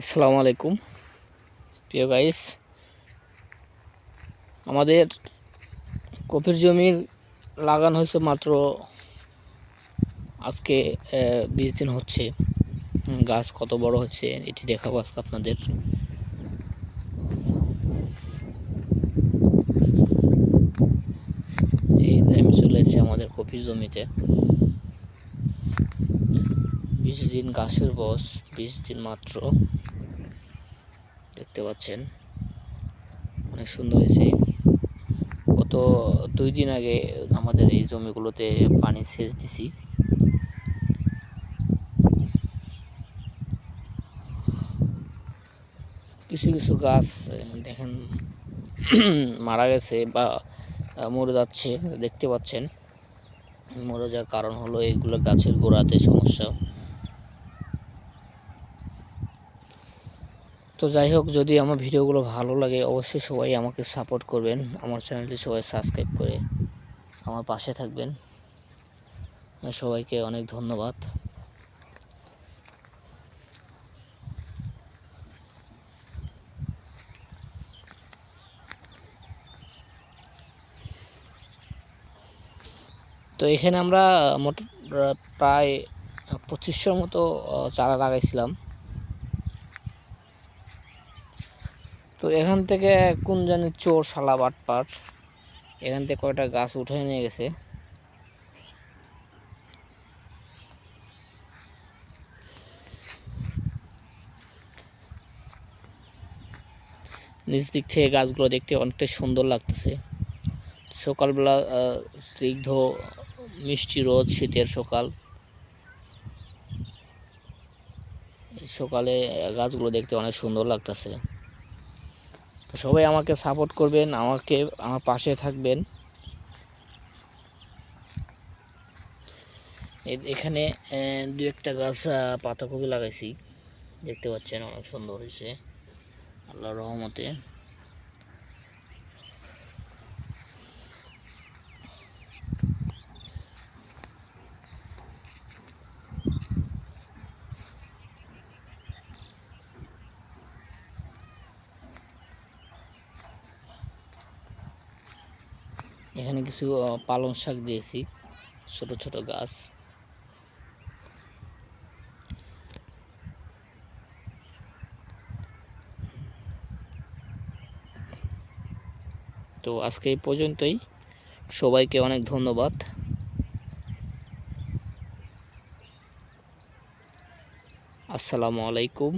আসসালামু আলাইকুম। প্রিয় গাইস আমাদের কফির জমির লাগানো হয়েছে মাত্র আজকে বিশ দিন হচ্ছে। গাছ কত বড় হচ্ছে এটি দেখাবো আজকে আপনাদের। এই আমি চলে এসেছি আমাদের কফির জমিতে। বিশ দিন গাছের বয়স বিশ দিন মাত্র। দেখতে পাচ্ছেন, অনেক সুন্দর হয়েছে। গত দুই দিন আগে আমাদের এই জমিগুলোতে পানি সেচ দিছি। কিছু কিছু গাছ দেখেন, মারা গেছে বা মরে যাচ্ছে, দেখতে পাচ্ছেন। মরে যাওয়ার কারণ হলো এইগুলো গাছের গোড়াতে সমস্যা। তো যাই হোক, যদি আমার ভিডিওগুলো ভালো লাগে, অবশ্যই সবাই আমাকে সাপোর্ট করবেন। আমার চ্যানেলটি সবাই সাবস্ক্রাইব করে আমার পাশে থাকবেন। সবাইকে অনেক ধন্যবাদ। তো এখানে আমরা মোট প্রায় পঁচিশশোর মতো চারা লাগাইছিলাম। তো এখান থেকে কোন জানি চোর শালা বাটপার এখান থেকে কয়টা গাছ উঠে নিয়ে গেছে। নিচ দিক থেকে গাছগুলো দেখতে অনেকটা সুন্দর লাগতেছে। সকালবেলা স্নিগ্ধ মিষ্টি রোদ শীতের সকাল। সকালে গাছগুলো দেখতে অনেক সুন্দর লাগতেছে। সবাই আমাকে সাপোর্ট করবেন, আমাকে, আমার পাশে থাকবেন। এখানে দু একটা গাছ পাতাকপি লাগাইছি। দেখতে পাচ্ছেন অনেক সুন্দর হয়েছে আল্লাহর রহমতে। এখানে কিছু পালং শাক দিয়েছি, ছোট ছোট গাছ। তো আজকে এই পর্যন্তই। সবাইকে অনেক ধন্যবাদ। আসসালামু আলাইকুম।